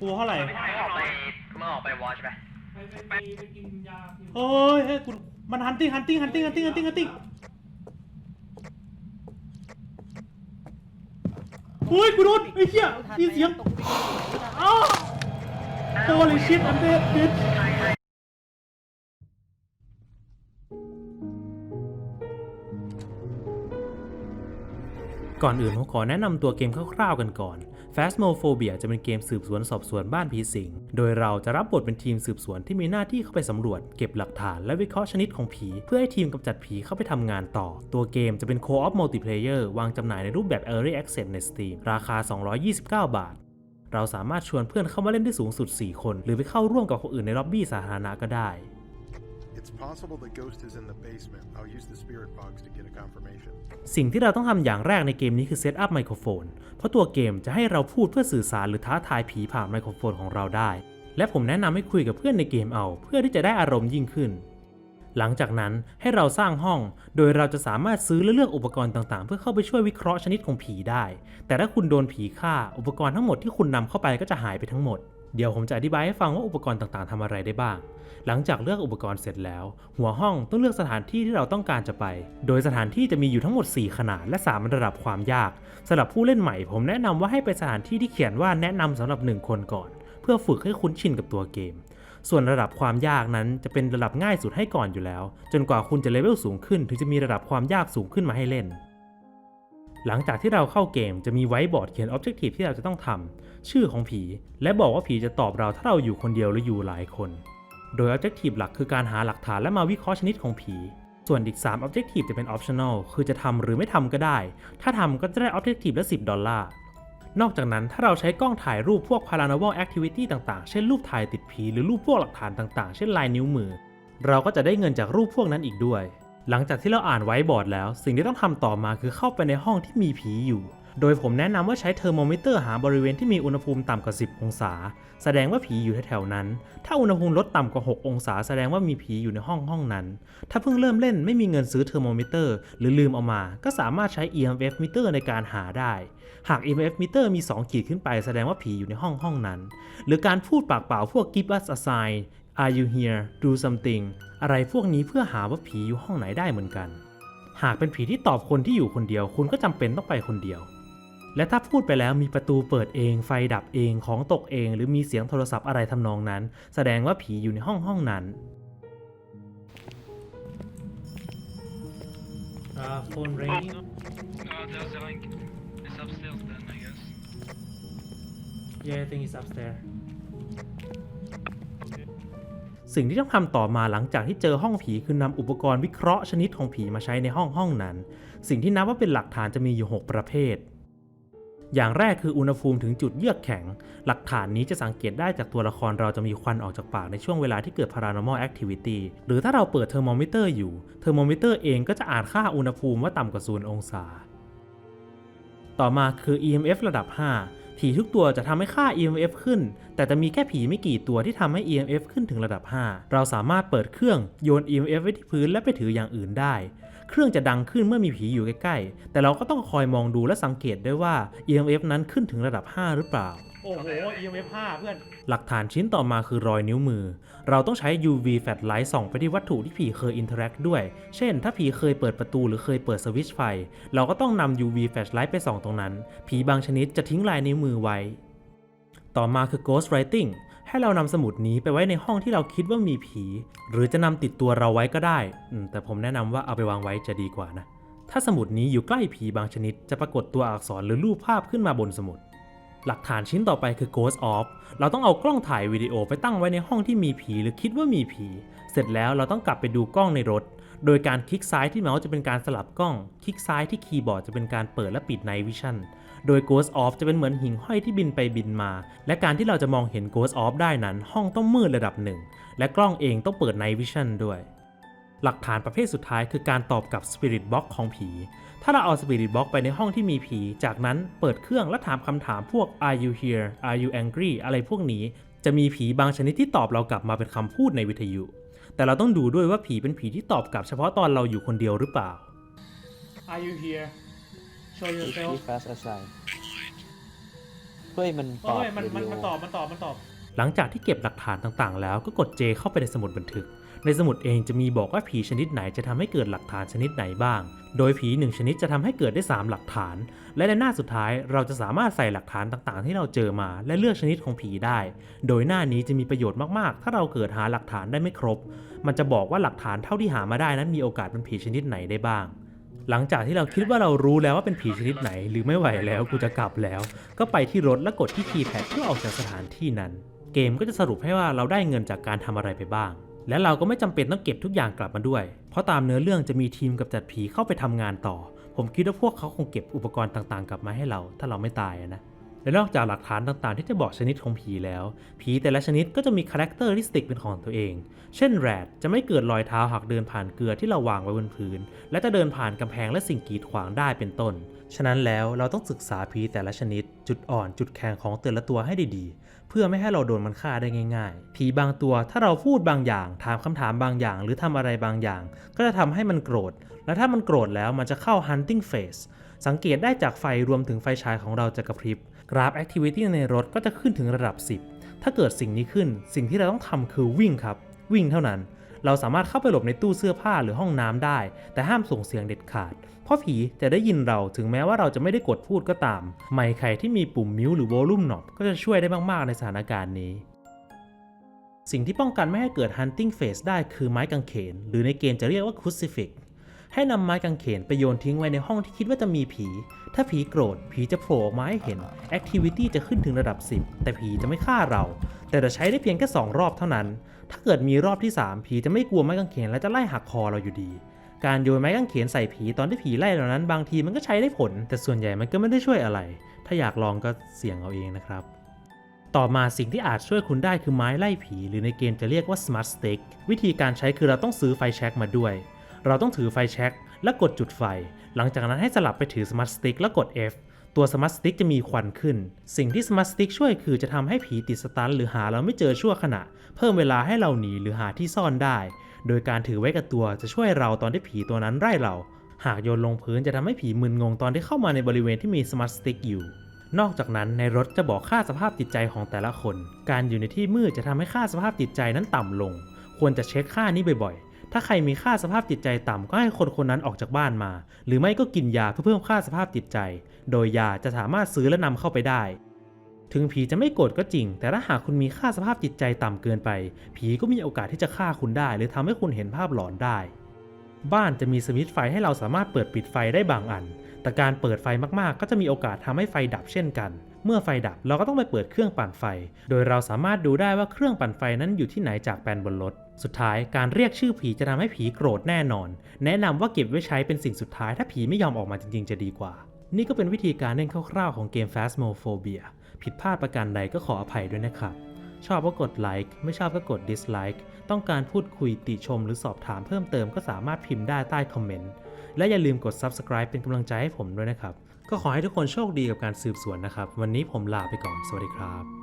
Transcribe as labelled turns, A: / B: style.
A: กูเท่าไหร่
B: ไม่ออกไปเมื่อออกไปวอชไป
C: ไปไปไปไปกินยาพิมพ์
A: เฮ้ยเฮ้ยกูมันฮันติ้งฮันติ้งฮันติ้งฮันติ้งฮันติ้งฮันติ้งเฮ้ยกูโดนไอ้เหี้ยมีเสียงอ้าวโอ้ลิชิตอันเดดบิท ก่อนอื่นผมขอแนะนำตัวเกมคร่าวๆกันก่อน Phasmophobia จะเป็นเกมสืบสวนสอบสวนบ้านผีสิง โดยเราจะรับบทเป็นทีมสืบสวนที่มีหน้าที่เข้าไปสำรวจ เก็บหลักฐานและวิเคราะห์ชนิดของผี เพื่อให้ทีมกำจัดผีเข้าไปทำงานต่อ ตัวเกมจะเป็น Co-op Multiplayer วางจำหน่ายในรูปแบบ Early Access ใน Steam ราคา 229 บาทเราสามารถชวนเพื่อนเข้ามาเล่นได้สูงสุด 4 คน หรือไปเข้าร่วมกับคนอื่นในล็อบบี้สาธารณะก็ได้
D: It's possible the ghost is in the basement. I'll use the spirit box to get a confirmation.
A: สิ่งที่เราต้องทำอย่างแรกในเกมนี้คือเซตอัพไมโครโฟน เพราะตัวเกมจะให้เราพูดเพื่อสื่อสารหรือท้าทายผีผ่านไมโครโฟนของเราได้ และผมแนะนำให้คุยกับเพื่อนในเกมเอา เพื่อที่จะได้อารมณ์ยิ่งขึ้น หลังจากนั้นให้เราสร้างห้อง โดยเราจะสามารถซื้อและเลือกอุปกรณ์ต่างๆ เพื่อเข้าไปช่วยวิเคราะห์ชนิดของผีได้ แต่ถ้าคุณโดนผีฆ่า อุปกรณ์ทั้งหมดที่คุณนำเข้าไปก็จะหายไปทั้งหมด เดี๋ยวผมจะอธิบายให้ฟังว่าอุปกรณ์ต่างๆทำอะไรได้บ้าง หลังจากเลือกอุปกรณ์เสร็จแล้ว หัวห้องต้องเลือกสถานที่ที่เราต้องการจะไป โดยสถานที่จะมีอยู่ทั้งหมด 4 ขนาดและ 3 ระดับความยากสำหรับผู้เล่นใหม่ ผมแนะนำว่าให้ไปสถานที่ที่เขียนว่าแนะนำสำหรับ 1 คนก่อน เพื่อฝึกให้คุ้นชินกับตัวเกม ส่วนระดับความยากนั้นจะเป็นระดับง่ายสุดให้ก่อนอยู่แล้ว จนกว่าคุณจะเลเวลสูงขึ้น ถึงจะมีระดับความยากสูงขึ้นมาให้เล่น หลังจากที่เราเข้าเกมจะมีไว้บอร์ดเขียน Objective ที่เราจะต้องทำชื่อของผี และบอกว่าผีจะตอบเราถ้าเราอยู่คนเดียวหรืออยู่หลายคน โดย Objective หลักคือการหาหลักฐานและมาวิเคราะห์ชนิดของผี ส่วนอีก3 Objective จะเป็น Optional คือจะทำหรือไม่ทำก็ได้ ถ้าทำก็จะได้ Objective ละ 10 ดอลลาร์นอกจากนั้นถ้าเราใช้กล้องถ่ายรูปพวก paranormal activity ต่างๆ เช่นรูปถ่ายติดผีหรือรูปพวกหลักฐานต่างๆ เช่นลายนิ้วมือ เราก็จะได้เงินจากรูปพวกนั้นอีกด้วย หลังจากที่เราอ่านไว้บอร์ดแล้ว สิ่งที่ต้องทำต่อมาคือเข้าไปในห้องที่มีผีอยู่ โดยผมแนะนำว่าใช้เทอร์โมมิเตอร์หาบริเวณที่มีอุณหภูมิต่ำกว่า 10 องศา แสดงว่าผีอยู่แถวๆนั้น ถ้าอุณหภูมิลดต่ำกว่า 6 องศา แสดงว่ามีผีอยู่ในห้องห้องนั้น ถ้าเพิ่งเริ่มเล่นไม่มีเงินซื้อเทอร์โมมิเตอร์หรือลืมเอามา ก็สามารถใช้ EMF มิเตอร์ในการหาได้ หาก EMF มิเตอร์มี 2 ขีดขึ้นไป แสดงว่าผีอยู่ในห้องห้องนั้น หรือการพูดปากเปล่าพวก give us a sign are you here do something อะไรพวกนี้เพื่อหาว่าผีอยู่ห้องไหนได้เหมือนกัน หากเป็นผีที่ตอบคนที่อยู่คนเดียว คุณก็จำเป็นต้องไปคนเดียว และถ้าพูดไปแล้วมีประตูเปิดเอง ไฟดับเองของตกเอง หรือมีเสียงโทรศัพท์อะไรทำนองนั้น แสดงว่าผีอยู่ในห้องห้องนั้น phone ringing
E: Uh, there's a link. It's upstairs then, I guess.
A: Yeah I think it's upstairs สิ่งที่ต้องทำต่อมาหลังจากที่เจอห้องผีคือนำอุปกรณ์วิเคราะห์ชนิดของผีมาใช้ในห้องห้องนั้น สิ่งที่นับว่าเป็นหลักฐานจะมีอยู่ 6 ประเภท อย่างแรกคืออุณหภูมิถึงจุดเยือกแข็ง หลักฐานนี้จะสังเกตได้จากตัวละครเราจะมีควันออกจากปากในช่วงเวลาที่เกิด paranormal activity หรือถ้าเราเปิดเทอร์โมมิเตอร์อยู่ เทอร์โมมิเตอร์เองก็จะอ่านค่าอุณหภูมิว่าต่ำกว่าศูนย์องศา ต่อมาคือ EMF ระดับ 5 ผีทุกตัวจะทำให้ค่า EMF ขึ้น แต่จะมีแค่ผีไม่กี่ตัวที่ทำให้ EMF ขึ้นถึงระดับ 5 เราสามารถเปิดเครื่องโยน EMF ไว้ที่พื้นและไปถืออย่างอื่นได้ เครื่องจะดังขึ้นเมื่อมีผีอยู่ใกล้ๆ แต่เราก็ต้องคอยมองดูและสังเกตด้วยว่า EMF นั้นขึ้นถึงระดับ 5 หรือเปล่า อ้โห EMF 5เพื่อน หลักฐานชิ้นต่อมาคือรอยนิ้วมือ เราต้องใช้ UV flashlight ส่องไปที่วัตถุที่ผีเคย interact ด้วย เช่น ถ้าผีเคยเปิดประตูหรือเคยเปิดสวิตช์ไฟ เราก็ต้องนำ UV flashlight ไปส่องตรงนั้น ผีบางชนิดจะทิ้งลายนิ้วมือไว้ ต่อมาคือ ghost writing ให้เรานำสมุดนี้ไปไว้ในห้องที่เราคิดว่ามีผี หรือจะนำติดตัวเราไว้ก็ได้แต่ผมแนะนำว่าเอาไปวางไว้จะดีกว่านะถ้าสมุดนี้อยู่ใกล้ผีบางชนิด จะปรากฏตัวอักษรหรือรูปภาพขึ้นมาบนสมุด หลักฐานชิ้นต่อไปคือ Ghost Off เราต้องเอากล้องถ่ายวิดีโอไปตั้งไว้ในห้องที่มีผีหรือคิดว่ามีผี เสร็จแล้วเราต้องกลับไปดูกล้องในรถ โดยการคลิกซ้ายที่เมาส์จะเป็นการสลับกล้อง คลิกซ้ายที่คีย์บอร์ดจะเป็นการเปิดและปิด Night Vision โดย Ghost Off จะเป็นเหมือนหิ่งห้อยที่บินไปบินมา และการที่เราจะมองเห็น Ghost Off ได้นั้น ห้องต้องมืดระดับหนึ่ง และกล้องเองต้องเปิด Night Vision ด้วย หลักฐานประเภทสุดท้ายคือการตอบกับ Spirit Box ของผี ถ้าเราเอา Spirit Box ไปในห้องที่มีผี จากนั้นเปิดเครื่องและถามคำถามพวก Are you here Are you angry อะไรพวกนี้ จะมีผีบางชนิดที่ตอบเรากลับมาเป็นคำพูดในวิทยุ แต่เราต้องดูด้วยว่าผีเป็นผีที่ตอบกลับเฉพาะตอนเราอยู่คนเดียวหรือเปล่า Are you here Show yourself
F: Give us a sign. เฮ้ยมันตอบ
C: เฮ้ยมันมัน
F: วิดีโมั
C: นตอบมันตอบมันตอบ
A: หลังจากที่เก็บหลักฐานต่างๆ แล้วก็กด J เข้าไปในสมุดบันทึก ในสมุดเองจะมีบอกว่าผีชนิดไหนจะทำให้เกิดหลักฐานชนิดไหนบ้าง โดยผีหนึ่งชนิดจะทำให้เกิดได้ 3 หลักฐาน และในหน้าสุดท้ายเราจะสามารถใส่หลักฐานต่างๆ ที่เราเจอมา และเลือกชนิดของผีได้ โดยหน้านี้จะมีประโยชน์มากๆ ถ้าเราเกิดหาหลักฐานได้ไม่ครบ มันจะบอกว่าหลักฐานเท่าที่หามาได้นั้นมีโอกาสเป็นผีชนิดไหนได้บ้างหลังจากที่เราคิดว่าเรารู้แล้วว่าเป็นผีชนิดไหน หรือไม่ไหวแล้วกูจะกลับแล้ว ก็ไปที่รถและกดที่คีย์แพดเพื่อออกจากสถานที่นั้น เกมก็จะสรุปให้ว่าเราได้เงินจากการทำอะไรไปบ้าง และเราก็ไม่จำเป็นต้องเก็บทุกอย่างกลับมาด้วย เพราะตามเนื้อเรื่องจะมีทีมกับจัดผีเข้าไปทำงานต่อ ผมคิดว่าพวกเขาคงเก็บอุปกรณ์ต่างๆ กลับมาให้เรา ถ้าเราไม่ตายนะ และนอกจากหลักฐานต่างๆ ที่จะบอกชนิดของผีแล้ว ผีแต่ละชนิดก็จะมีคาแรคเตอร์ลิสติกเป็นของตัวเอง เช่นแรดจะไม่เกิดรอยเท้าหากเดินผ่านเกลือที่เราวางไว้บนพื้น และจะเดินผ่านกำแพงและสิ่งกีดขวางได้เป็นต้น ฉะนั้นแล้วเราต้องศึกษาผีแต่ละชนิด จุดอ่อนจุดแข็งของแต่ละตัวให้ดีๆ เพื่อไม่ให้เราโดนมันฆ่าได้ง่าย ๆ ผีบางตัวถ้าเราพูดบางอย่าง ถามคำถามบางอย่าง หรือทำอะไรบางอย่าง ก็จะทำให้มันโกรธ และถ้ามันโกรธแล้วมันจะเข้า hunting phase สังเกตได้จากไฟรวมถึงไฟฉายของเราจะกระพริบ กราฟ activity ในรถก็จะขึ้นถึงระดับ 10 ถ้าเกิดสิ่งนี้ขึ้น สิ่งที่เราต้องทำคือวิ่งครับ วิ่งเท่านั้น เราสามารถเข้าไปหลบในตู้เสื้อผ้าหรือห้องน้ำได้ แต่ห้ามส่งเสียงเด็ดขาด เพราะผีจะได้ยินเราถึงแม้ว่าเราจะไม่ได้กดพูดก็ตาม ไมค์ใครที่มีปุ่มมิวหรือ volume knob ก็จะช่วยได้มาก ๆ ในสถานการณ์นี้สิ่งที่ป้องกันไม่ให้เกิด hunting phase ได้คือไม้กางเขน หรือในเกมจะเรียกว่า crucifix ให้นำไม้กางเขนไปโยนทิ้งไว้ในห้องที่คิดว่าจะมีผี ถ้าผีโกรธผีจะโผล่ออกมาให้เห็น activity จะขึ้นถึงระดับ 10 แต่ผีจะไม่ฆ่าเรา แต่จะใช้ได้เพียงแค่ 2 รอบเท่านั้น ถ้าเกิดมีรอบที่ 3 ผีจะไม่กลัวไม้กางเขนและจะไล่หักคอเราอยู่ดีการโยนไม้กางเขนใส่ผีตอนที่ผีไล่เหล่านั้นบางทีมันก็ใช้ได้ผล แต่ส่วนใหญ่มันก็ไม่ได้ช่วยอะไร ถ้าอยากลองก็เสี่ยงเอาเองนะครับ ต่อมาสิ่งที่อาจช่วยคุณได้คือไม้ไล่ผี หรือในเกมจะเรียกว่า Smart Stick วิธีการใช้คือเราต้องซื้อไฟแช็กมาด้วย เราต้องถือไฟแช็กและกดจุดไฟ หลังจากนั้นให้สลับไปถือ Smart Stick แล้วกด F ตัว Smart Stick จะมีควันขึ้น สิ่งที่ Smart Stick ช่วยคือจะทำให้ผีติดสตันหรือหาเราไม่เจอชั่วขณะ เพิ่มเวลาให้เราหนีหรือหาที่ซ่อนได้ โดยการถือไว้กับตัวจะช่วยเราตอนที่ผีตัวนั้นไล่เรา หากโยนลงพื้นจะทำให้ผีมึนงงตอนที่เข้ามาในบริเวณที่มี Smart Stick อยู่ นอกจากนั้นในรถจะบอกค่าสภาพจิตใจของแต่ละคน การอยู่ในที่มืดจะทำให้ค่าสภาพจิตใจนั้นต่ำลง ควรจะเช็คค่านี้บ่อยๆ ถ้าใครมีค่าสภาพจิตใจต่ำก็ให้คนคนนั้นออกจากบ้านมา หรือไม่ก็กินยาเพื่อเพิ่มค่าสภาพจิตใจ โดยยาจะสามารถซื้อและนำเข้าไปได้ ถึงผีจะไม่โกรธก็จริง แต่ถ้าหากคุณมีค่าสภาพจิตใจต่ำเกินไป ผีก็มีโอกาสที่จะฆ่าคุณได้ หรือทำให้คุณเห็นภาพหลอนได้ บ้านจะมีสวิตช์ไฟให้เราสามารถเปิดปิดไฟได้บางอัน แต่การเปิดไฟมากๆ ก็จะมีโอกาสทำให้ไฟดับเช่นกัน เมื่อไฟดับเราก็ต้องไปเปิดเครื่องปั่นไฟ โดยเราสามารถดูได้ว่าเครื่องปั่นไฟนั้นอยู่ที่ไหนจากแปลนบนรถ สุดท้ายการเรียกชื่อผีจะทำให้ผีโกรธแน่นอน แนะนำว่าเก็บไว้ใช้เป็นสิ่งสุดท้ายถ้าผีไม่ยอมออกมาจริงๆ จะดีกว่า นี่ก็เป็นวิธีการเล่นคร่าวๆของเกม Phasmophobia ผิดพลาดประการใดก็ขออภัยด้วยนะครับชอบก็กดไลค์ไม่ชอบก็กด dislike ต้องการพูดคุยติชมหรือสอบถามเพิ่มเติมก็สามารถพิมพ์ได้ใต้คอมเมนต์และอย่าลืมกด subscribe เป็นกำลังใจให้ผมด้วยนะครับ ก็ขอให้ทุกคนโชคดีกับการสืบสวนนะครับ วันนี้ผมลาไปก่อน สวัสดีครับ